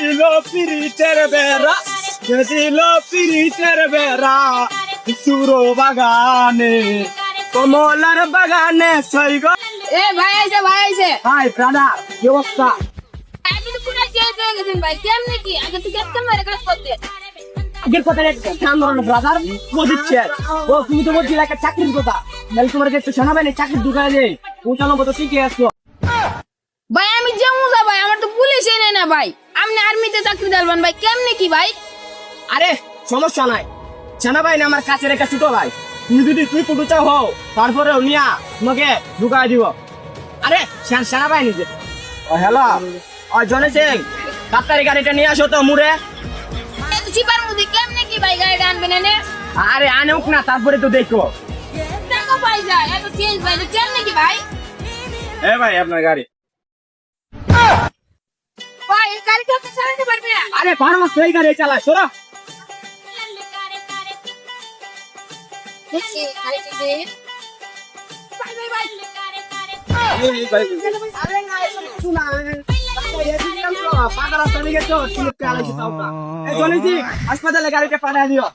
গেছিল পিরিতের বেড়া গেছিল পিরিতের বেড়া সুরো বাগানে। কমলার বাগানে সৈগ এ ভাই আইছে ভাই আইছে। হাই ব্রাদার কি অবস্থা? আপনি তো পুরো চেঞ্জ হয়ে গেছেন ভাই? কেমনে কি? আগে তো কেমন মেরে কাজ করতে। আগের কথা ধরো ব্রাদার ও দিচ্ছে ও তুমি তো বলছিলে একটা চাকরির কথা। তোমার কাছে শোনাবে না চাকরির দোকানে পৌঁছানো মতো শিখে আসছো ভাই আমি যেমন যা ভাই আমার তো পুলিশ এনে না ভাই? আপনি আর্মিতে চাকরি দিলবেন ভাই কেমনে কি ভাই? আরে সমস্যা নাই। জানা ভাই না আমার কাছের একটা ছোট ভাই। তুমি যদি তুই পুটুচা হও। তারপরে নিয়া তোমাকে ঢুকাই দিব। আরে সেন- ভাই নিজে ও হ্যালো। ও জনে সিং ডাক্তারি গাড়িটা নিয়ে আসো তো মুড়ে। চিপার মধ্যে কেমনে কি ভাই গাড়ি আনবেন এনে? আরে আনুক না তারপরে তো দেখো। টাকা পাই যায় এত চেঞ্জ ভাই কেমনে কি ভাই? এ ভাই আপনার গাড়ি। আপনি চালাতে আরে বারো মাস এই গাড়ি চালায় সরা হাসপাতালে গাড়িটা পাঠিয়ে দিও।